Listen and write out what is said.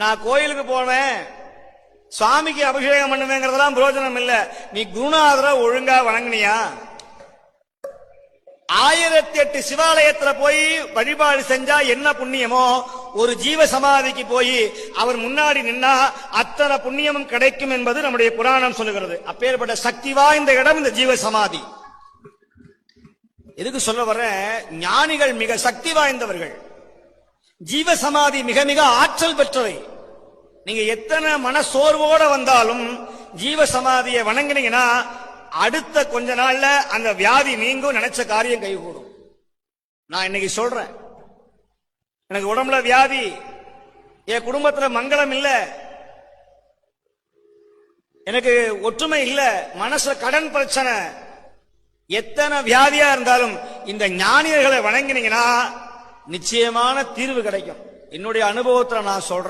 நான் கோயிலுக்கு போவேன். சுவாமிக்கு அபிஷேகம் பண்ணுவேங்கிறதெல்லாம் பிரயோஜனம் இல்ல. நீ குருநாதரை ஒழுங்கா வணங்கினியா? ஆயிரத்தி எட்டு சிவாலயத்துல போய் வழிபாடு செஞ்சா என்ன புண்ணியமோ? ஒரு ஜீவ சமாதிக்கு போய் அவர் முன்னாடி நின்னா அத்தனை புண்ணியமும் கிடைக்கும் என்பது நம்முடைய புராணம் சொல்லுகிறது. அப்பேற்பட்ட சக்தி வாய்ந்த இடம் இந்த ஜீவ சமாதி எதுக்கு சொல்ல வர ஞானிகள் மிக சக்தி வாய்ந்தவர்கள். ஜீவ சமாதி மிக மிக ஆற்றல் பெற்றவை. நீங்க எத்தனை மன சோர்வோட வந்தாலும் ஜீவ சமாதியை வணங்குனீங்கன்னா அடுத்த கொஞ்ச நாள்ல அந்த வியாதி நீங்கும் நினைச்ச காரியம் கைகூடும். நான் இன்னைக்கு சொல்றேன். எனக்கு உடம்புல வியாதி என் குடும்பத்துல மங்களம் இல்ல. எனக்கு ஒற்றுமை இல்ல. மனசுல கடன் பிரச்சனை. எத்தனை வியாதியா இருந்தாலும் இந்த ஞானியர்களை வணங்கினீங்கன்னா நிச்சயமான தீர்வு கிடைக்கும். என்னுடைய அனுபவத்தில் நான் சொல்றேன்.